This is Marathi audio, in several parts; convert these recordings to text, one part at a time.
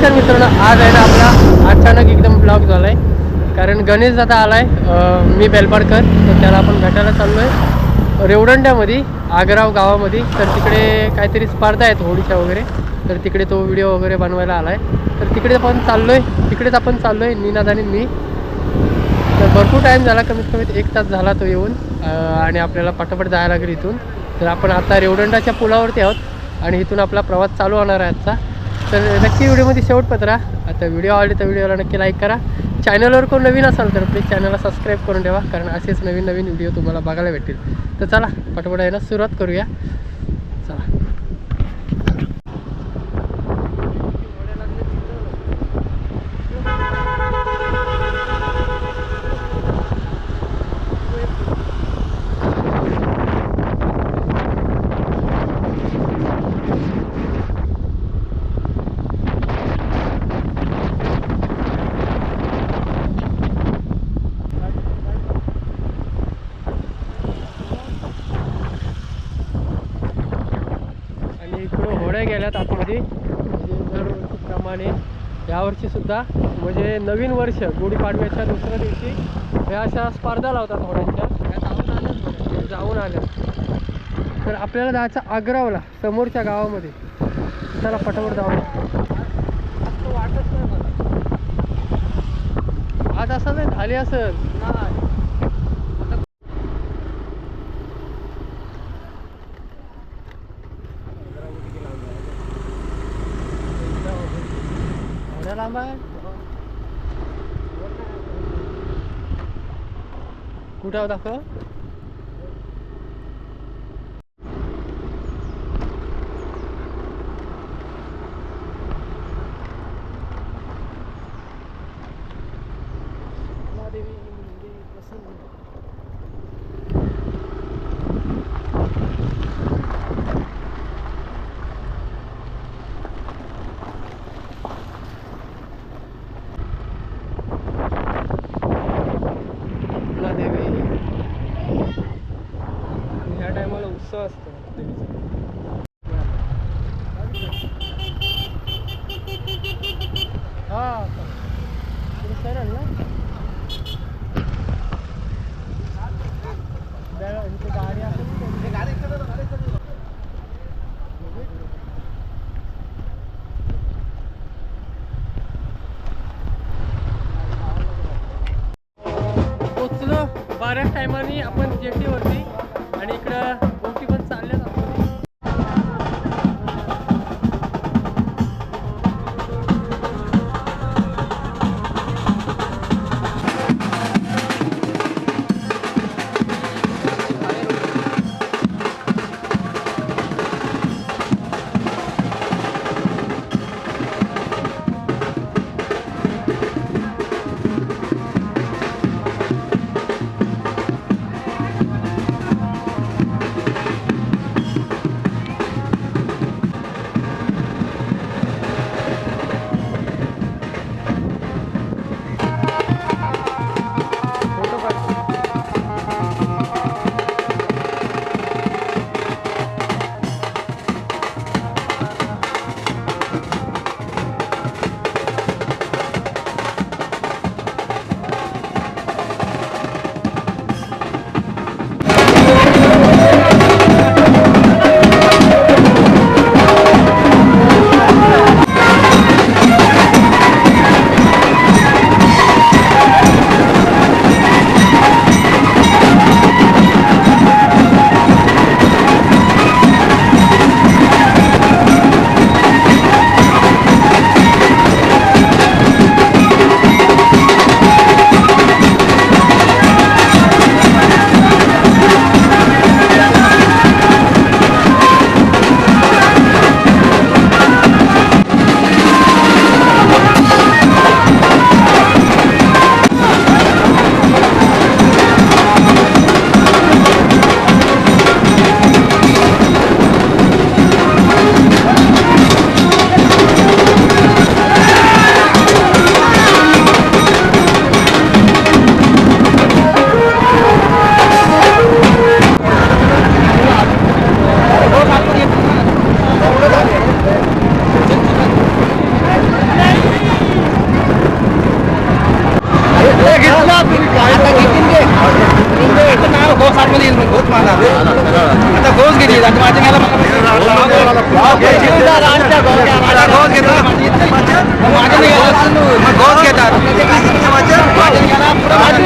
नमस्कार मित्रांनो आज आहे ना आपला अचानक एकदम ब्लॉग झाला आहे कारण गणेश दादा आला आहे मी बेलपाडकर तर त्याला आपण भेटायला चाललो आहे रेवडंड्यामध्ये आगराव गावामध्ये तर तिकडे काहीतरी स्पर्धा आहेत होळीच्या वगैरे. तर तिकडे तो व्हिडिओ वगैरे बनवायला आला आहे तर तिकडे आपण चाललो आहे तिकडेच आपण चाललो आहे निनाद आणि मी. तर भरपूर टाईम झाला कमीत कमीत एक तास झाला तो येऊन आणि आपल्याला पटापट जायला लागेल इथून. तर आपण आता रेवडंडाच्या पुलावरती आहोत आणि इथून आपला प्रवास चालू होणार आहे आजचा. तर नक्की व्हिडिओमध्ये शेवट पत्रा आता व्हिडिओ आवडले तर व्हिडिओला नक्की लाईक करा. चॅनलवर कोण नवीन असाल तर प्लीज चॅनलला सबस्क्राईब करून ठेवा कारण असेच नवीन नवीन व्हिडिओ तुम्हाला बघायला भेटतील. तर चला पटपट आहे ना सुरुवात करूया. चला आणि इकडं होड्या गेल्यात आतमध्ये म्हणजे दरवर्षीप्रमाणे यावर्षी सुद्धा म्हणजे नवीन वर्ष गुढीपाडव्याच्या दुसऱ्या दिवशी ह्या अशा स्पर्धा लावतात होड्यांच्या त्या जाऊन आल्या. तर आपल्याला जायचं आग्रावला समोरच्या गावामध्ये. चला पटापट जाऊ वाटत नाही मला. आज असं नाही झाली असेल. salamat po. Kuda dah ke? Mari ini di pasal. बऱ्याच टायमाने आपण जेटीवरती आणि इकडं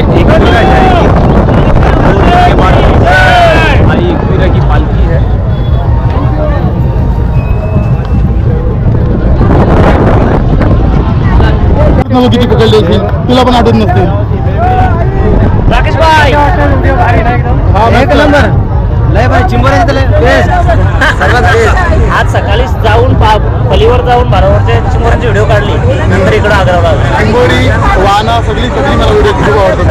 किती तुला पण आठवत नसतील राकेश भाई। एक नंबर। लय भाई आज सकाळीच जाऊन पलीवर जाऊन बारावरच्या चिंबरांची व्हिडिओ काढली. नंतर इकडे आग्रावर चिंबोरी वाना सगळी सगळी मला व्हिडिओ खूप आवडतात.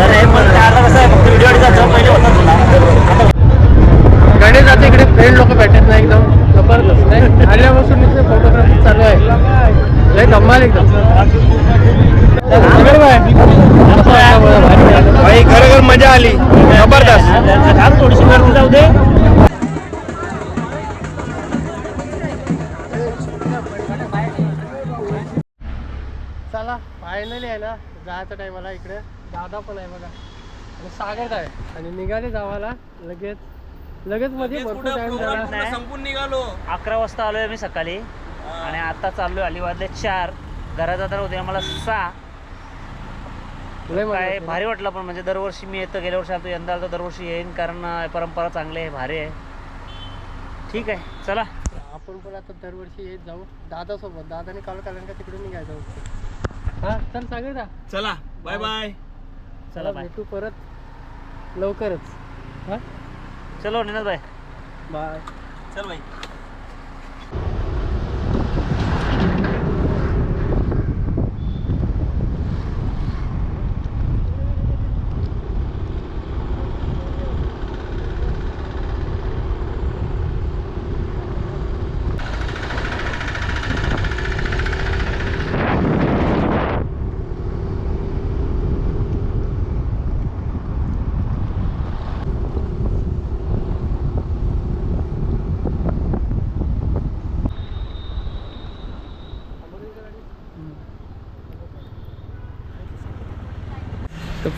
अरे, पण ते आता कसं आहे फक्त व्हिडिओ जातो पहिले होता तुला आता गणेश आता इकडे फ्रेंड लोक भेटत नाही एकदम. जबरदस्त. नाही आल्यापासून इथे फोटोग्राफी चालू आहे. लय धम्माल एकदम. भाई, खरोखर मजा आली. जबरदस्त. थोडीशी गर्दी जाऊ दे. फायनली आहे ना जायचं टायमाला इकडे दादा पण आहे बघा. आणि सागर आहे. आणि निघाले जावाला लगेच लगेच मध्ये भरपूर टाइम झाला. अकरा वाजता आलोय मी सकाळी. आणि आता चाललोय अली वाजले चार. घरात जाताना होते आम्हाला सहा. लय मजा काय येते. भारी वाटलं पण म्हणजे दरवर्षी मी येतो गेल्या वर्षी आलो यंदा आलो दरवर्षी येईन कारण अं, परंपरा चांगली आहे भारी आहे. ठीक आहे चला. आपण पण आता दरवर्षी येत जाऊ. दादा सोबत दादाने काल कालन का तिकडे निघायचं हा चल सागर दा चला बाय बाय चला बाय भेटू परत लवकरच हा? चलो निनाद बाय बाय चल बाई.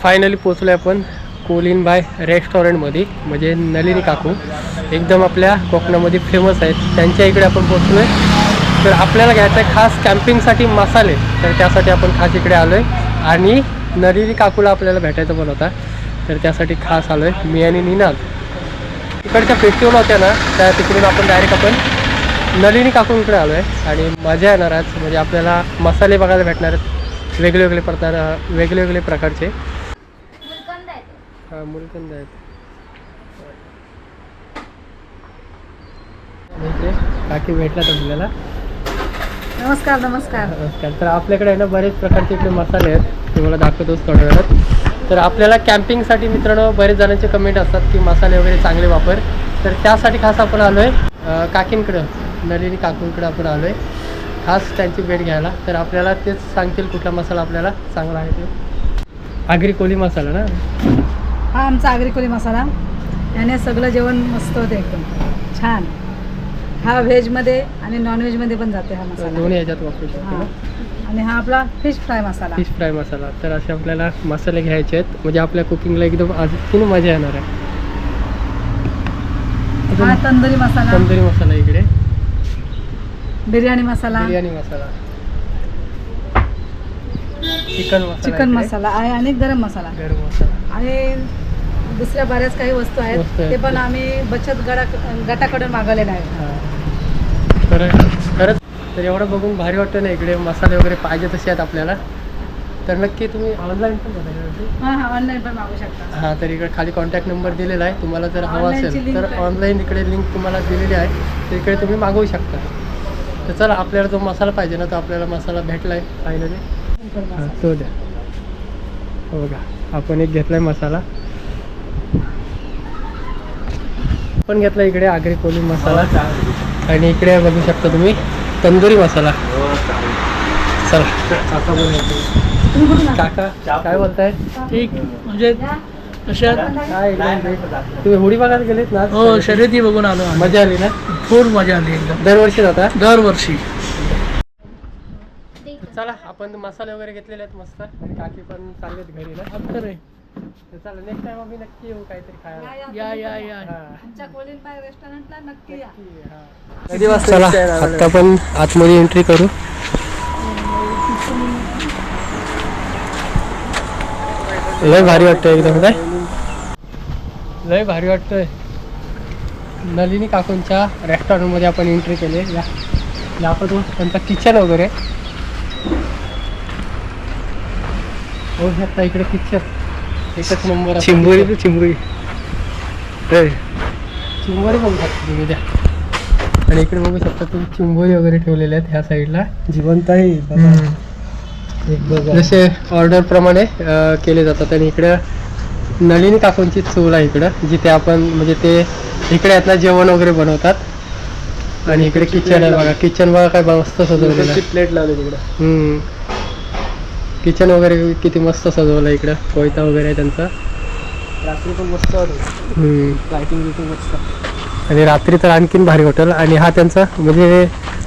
फायनली पोचलो आहे आपण कोलिन बाय रेस्टॉरंटमध्ये म्हणजे नलिनी काकू. एकदम आपल्या कोकणामध्ये फेमस आहेत. त्यांच्या इकडे आपण पोचलो आहे तर आपल्याला घ्यायचं आहे खास कॅम्पिंगसाठी मसाले. तर त्यासाठी आपण खास इकडे आलो आहे आणि नलिनी काकूला आपल्याला भेटायचं पण होता. तर त्यासाठी खास आलो आहे मी आणि निनाद इकडच्या फेस्टिवल होत्या ना त्या तिकडून आपण डायरेक्ट आपण नलिनी काकूंकडे आलो आहे आणि मजा येणार आज. म्हणजे आपल्याला मसाले बघायला भेटणार आहेत. वेगळे वेगळे प्रकार वेगळे वेगळे प्रकारचे. हा मुलकंद आहेत. काकी भेटल्यात आपल्याला नमस्कार नमस्कार. नमस्कार. तर आपल्याकडे आहे ना बरेच प्रकारचे इकडे मसाले आहेत. तुम्हाला दाखवतोच थोड्या वेळात. तर आपल्याला कॅम्पिंगसाठी मित्रांनो बरेच जणांचे कमेंट असतात की मसाले वगैरे चांगले वापर. तर त्यासाठी खास आपण आलो आहे काकींकडं नलिनी काकूंकडं आपण आलो आहे खास त्यांची भेट घ्यायला. तर आपल्याला तेच सांगतील कुठला मसाला आपल्याला चांगला आहे ते. आगरी कोली मसाला ना? हा आमचा आगरी मसाला. याने सगळं जेवण मस्त होते एकदम. छान. हा व्हेजमध्ये आणि नॉनव्हेजमध्ये पण जाते हा मसाला. दोन्ही ह्याच्यात वापरू शकतो आणि हा आपला fish fry masala. Fish fry masala. तर असे आपल्याला मसाले घ्यायचे आहेत. म्हणजे आपल्या कुकिंगला एकदम अजून मजा येणार आहे. हा तंदुरी मसाला. तंदुरी मसाला इकडे. बिर्याणी मसाला. बिर्याणी मसाला. Chicken masala chicken. मसाला आहे आणि गरम मसाला. गरम मसाला. आणि दुसऱ्या बऱ्याच काही वस्तू आहेत. ते पण आम्ही बचत गटा गटाकडून मागवलेले आहेत. तर खरंच तर एवढं बघून भारी वाटतं ना इकडे मसाले वगैरे पाहिजे तसे आहेत आपल्याला. तर नक्की तुम्ही ऑनलाईन पण हा हा ऑनलाईन पण मागू शकता. हां तर इकडे खाली कॉन्टॅक्ट नंबर दिलेला आहे. तुम्हाला जर हवा असेल तर. ऑनलाईन इकडे लिंक तुम्हाला दिलेली आहे. तर इकडे तुम्ही मागवू शकता. तर चला आपल्याला जो मसाला पाहिजे ना तो आपल्याला मसाला भेटला आहे फायनली हां तो द्या. हो बघा आपण एक घेतला आहे मसाला. पण घेतला इकडे आगरी कोली मसाला. आणि इकडे बघू शकता तुम्ही तंदुरी मसाला. चला? काका काय बोलताय? ठीक म्हणजे कशा काय. तुम्ही होडी बघायला गेलेत ना हो शर्यती बघून आलो. मजा आली ना? खूप मजा आली एकदम. दरवर्षी जाता? दरवर्षी. चला आपण मसाले वगैरे घेतलेले आहेत मस्त. आणि काकी पण चाललेत घरी ना. तर चला नेक्स्ट टाइम आम्ही नक्की येऊ काहीतरी खायला. या, या या हा. आमच्या कोलिन बाय रेस्टॉरंटला नक्की या. चला आता पण आतमध्ये एंट्री करू. लय भारी वाटतंय एकदम काय? लय भारी वाटतंय. नलिनी काकूंच्या रेस्टॉरंटमध्ये आपण एंट्री केली या या आपण तो त्यांचा किचन वगैरे. हो शकता इकडे पिक्चर एकच नंबर. चिंबोरी ते चिंबोरी. चिंबोरी बघू शकता तुम्ही आणि इकडे बघू शकता तुम्ही चिंबोरी वगैरे ठेवलेल्या आहेत ह्या साईडला. जिवंत आहे जसे ऑर्डर प्रमाणे केले जातात. आणि इकडं नलिनी काकूंची चूल आहे इकडं जिथे आपण म्हणजे ते इकडे आहेत ना जेवण वगैरे बनवतात. आणि इकडे किचन आहे बघा. किचन बघा काय मस्त सजवलेलं आहे. प्लेट लावली तिकडे. हम्म. किचन वगैरे किती मस्त सजवलं इकडं. कोयता वगैरे आहे त्यांचा. रात्री पण मस्त. लाइटिंग बिटिंग मस्त. आणि रात्री तर आणखीन भारी हॉटेल आणि हा त्यांचा म्हणजे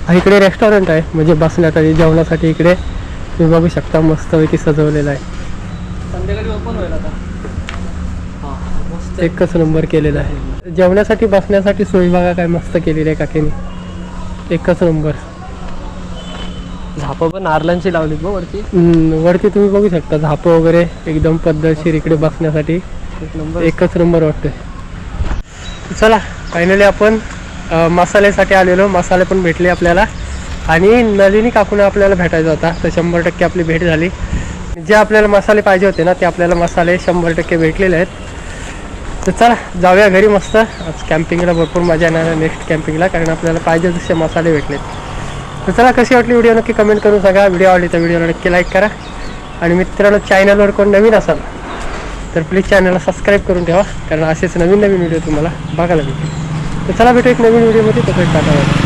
हा इकडे रेस्टॉरंट आहे. म्हणजे बसण्यासाठी जेवणासाठी इकडे. तुम्ही बघू शकता मस्तपैकी सजवलेलं आहे. संध्याकाळी ओपन होईल आता. एकच नंबर केलेला आहे. जेवण्यासाठी बसण्यासाठी सोयी बघा काय मस्त केलेली आहे काकीने. एकच नंबर झापं पण नारलांची लावली बघ वरती. हम्म, वरती तुम्ही बघू शकता झापं वगैरे एकदम पद्धतशीर इकडे बसण्यासाठी. एक नंबर. एकच नंबर वाटतोय. चला फायनली आपण अ, मसाल्यासाठी आलेलो. मसाले पण भेटले आपल्याला. आणि नलिनी काकून आपल्याला भेटायचा होता तर शंभर टक्के आपली भेट झाली. जे आपल्याला मसाले पाहिजे होते ना ते आपल्याला मसाले शंभर टक्के भेटलेले आहेत. तर चला जाऊया घरी मस्त. आज कॅम्पिंगला भरपूर मजा येणार आहे नेक्स्ट कॅम्पिंगला कारण आपल्याला पाहिजे तसे मसाले भेटलेत. तर चला कशी वाटली व्हिडिओ? नक्की कमेंट करून सांगा. व्हिडिओ आवडली तर व्हिडिओला नक्की लाईक करा. आणि मित्रांनो चॅनलवर कोण नवीन असाल तर प्लीज चॅनलला सबस्क्राईब करून ठेवा. कारण असेच नवीन नवीन व्हिडिओ तुम्हाला बघायला मिळतील तर चला भेटू एक नवीन व्हिडिओमध्ये. तसंच टाटा